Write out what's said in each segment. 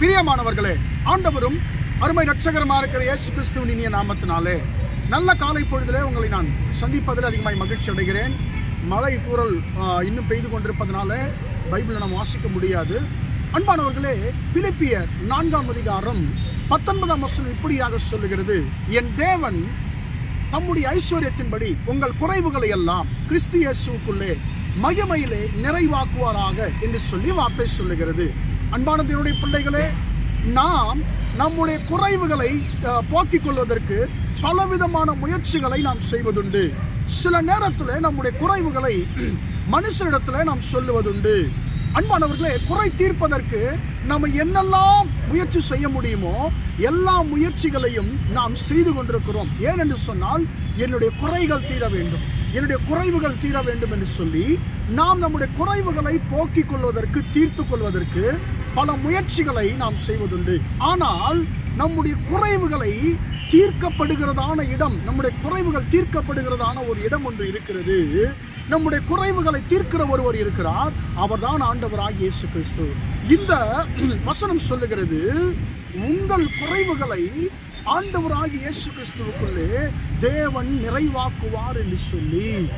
பிரியமானவர்களே ஆண்டவரும் அருமை நட்சகரமாக இருக்கிற இயேசு கிறிஸ்துவின் இனிய நாமத்தினாலே நல்ல காலை பொழுதிலே உங்களை நான் சந்திப்பதில் அதிகமாக மகிழ்ச்சி அடைகிறேன். மழை தூரல் இன்னும் பெய்து கொண்டிருப்பதனால பைபிளை நாம் வாசிக்க முடியாது. அன்பானவர்களே பிலிப்பியர் நான்காம் அதிகாரம் பத்தொன்பதாம் வசனம் இப்படியாக சொல்லுகிறது. என் தேவன் தம்முடைய ஐஸ்வர்யத்தின்படி உங்கள் குறைவுகளை எல்லாம் கிறிஸ்து இயேசுவுக்குள்ளே மகிமையிலே நிறைவாக்குவாராக என்று சொல்லி வார்த்தை சொல்லுகிறது. அன்பான பிள்ளைகளே நாம் நம்முடைய குறைவுகளை போக்கிக் கொள்வதற்கு பலவிதமான முயற்சிகளை நாம் செய்வதுண்டு. சில நேரத்தில் நம்முடைய குறைவுகளை மனுஷனிடத்தில் நாம் சொல்லுவதுண்டு. அன்பானவர்களே குறை தீர்ப்பதற்கு நம்ம என்னெல்லாம் முயற்சி செய்ய முடியுமோ எல்லா முயற்சிகளையும் நாம் செய்து கொண்டிருக்கிறோம். ஏனென்று சொன்னால் என்னுடைய குறைகள் தீர வேண்டும். என்னுடைய குறைவுகள் தீர வேண்டும் என்று சொல்லி நாம் நம்முடைய குறைவுகளை போக்கிக் கொள்வதற்கு தீர்த்து கொள்வதற்கு பல முயற்சிகளை நாம் செய்வதுண்டு. ஆனால் நம்முடைய குறைவுகளை தீர்க்கப்படுகிறதான இடம் நம்முடைய குறைவுகள் தீர்க்கப்படுகிறதான ஒரு இடம் ஒன்று இருக்கிறது. நம்முடைய குறைவுகளை தீர்க்கிற ஒருவர் இருக்கிறார். அவர்தான் ஆண்டவராக இயேசு கிறிஸ்து. இந்த வசனம் சொல்லுகிறது உங்கள் குறைவுகளை ஆண்டவராகிய இயேசு கிறிஸ்துவுக்குள்ளே தேவன் நிறைவாக்குவார் என்று சொல்லி.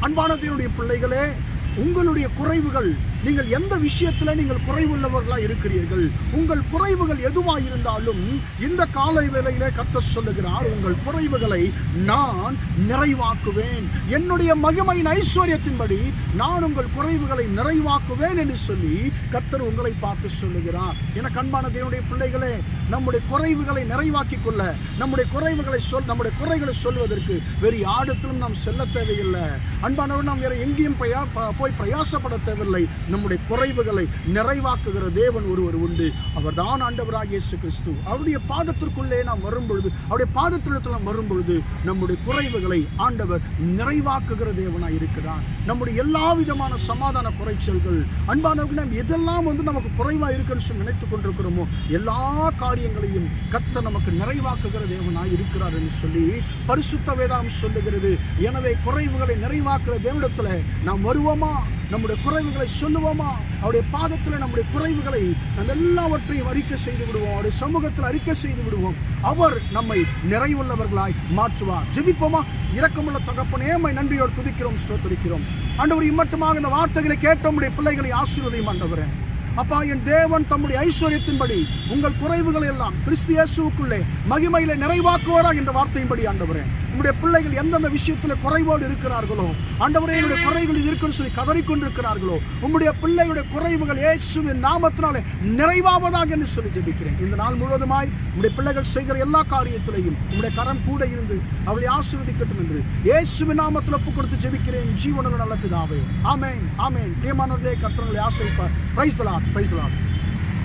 அன்பானதினுடைய பிள்ளைகளே உங்களுடைய குறைவுகள் நீங்கள் எந்த விஷயத்தில் நீங்கள் குறைவுள்ளவர்களா இருக்கிறீர்கள்? உங்கள் குறைவுகள் எதுவா இருந்தாலும் இந்த காலை வேளையிலே கத்த சொல்லுகிறார் உங்கள் குறைவுகளை நான் நிறைவாக்குவேன். என்னுடைய மகிமையின் ஐஸ்வர்யத்தின்படி நான் உங்கள் குறைவுகளை நிறைவாக்குவேன் என்று சொல்லி கத்தர் உங்களை பார்த்து சொல்லுகிறார். என கண்பான தேவனுடைய பிள்ளைகளே நம்முடைய குறைவுகளை நிறைவாக்கிக் கொள்ள நம்முடைய குறைவுகளை சொல் நம்முடைய குறைகளை சொல்வதற்கு வேறு யாரிடத்திலும் நாம் செல்ல தேவையில்லை. அன்பானவர் நாம் வேற எங்கேயும் ப- போய் பிரயாசப்பட தேவையில்லை. நம்முடைய குறைவுகளை நிறைவாக்குகிற தேவன் ஒருவர் உண்டு. அவர்தான் ஆண்டவராக இயேசு கிறிஸ்து. அவருடைய பாதத்திற்குள்ளே நாம் வரும்பொழுது அவருடைய பாதத்திடத்தில் நாம் வரும்பொழுது நம்முடைய குறைவுகளை ஆண்டவர் நிறைவாக்குகிற தேவனாக இருக்கிறார். நம்முடைய எல்லா விதமான சமாதான குறைச்சல்கள் அன்பானவர்கள் நாம் எதெல்லாம் வந்து நமக்கு குறைவாக இருக்குன்னு சொல்லி நினைத்து கொண்டிருக்கிறோமோ எல்லா காரியங்களையும் கத்த நமக்கு நிறைவாக்குகிற தேவனாய் இருக்கிறார் என்று சொல்லி பரிசுத்த வேதாம் சொல்லுகிறது. எனவே குறைவுகளை நிறைவாக்குற தேவனிடத்தில் நாம் வருவோமா? நம்முடைய குறைவுகளை சொல்லுவோம்? அவருடைய பாதத்தில் நம்முடைய குறைவுகளை நம்ம எல்லாவற்றையும் அறிக்கை செய்து விடுவோம். அவருடைய சமூகத்தில் அறிக்கை செய்து விடுவோம். அவர் நம்மை நிறைவுள்ளவர்களாய் மாற்றுவார். ஜெபிப்போமா? இரக்கமுள்ள தகப்பனே நம்மை நன்றியோடு துதிக்கிறோம் ஸ்தோத்திரிக்கிறோம். ஆண்டவர் இம்மட்டுமாக இந்த வார்த்தைகளை கேட்டோம். பிள்ளைகளை ஆசீர்வதையும் ஆண்டவரே. அப்பா என் தேவன் தம்முடைய ஐஸ்வர்யத்தின்படி உங்கள் குறைவுகளை எல்லாம் கிறிஸ்து இயேசுவுக்குள்ளே மகிமையிலே நிறைவாக்குவாரா என்ற வார்த்தையின்படி ஆண்டவரே உங்களுடைய பிள்ளைகள் எந்தெந்த விஷயத்தில் குறைவோடு இருக்கிறார்களோ ஆண்டவரே என்னுடைய குறைகள் இருக்குன்னு சொல்லி கதறிக்கொண்டிருக்கிறார்களோ உங்களுடைய பிள்ளைகளுடைய குறைவுகள் இயேசுவின் நாமத்தினாலே நிறைவாவதாக என்று சொல்லி ஜெபிக்கிறேன். இந்த நாள் முழுவதுமாய் உங்களுடைய பிள்ளைகள் செய்கிற எல்லா காரியத்திலையும் உங்களுடைய கரம் கூட இருந்து அவளை ஆசீர்வதிக்கட்டும் என்று இயேசுவின் நாமத்தில் ஒப்பு கொடுத்து ஜெபிக்கிறேன். ஜீவனுள்ள நல்ல பிதாவே. ஆமேன் ஆமேன். பிரியமானவர்களே கற்றங்களை ஆசைப்பார் பிரைஸ் Please the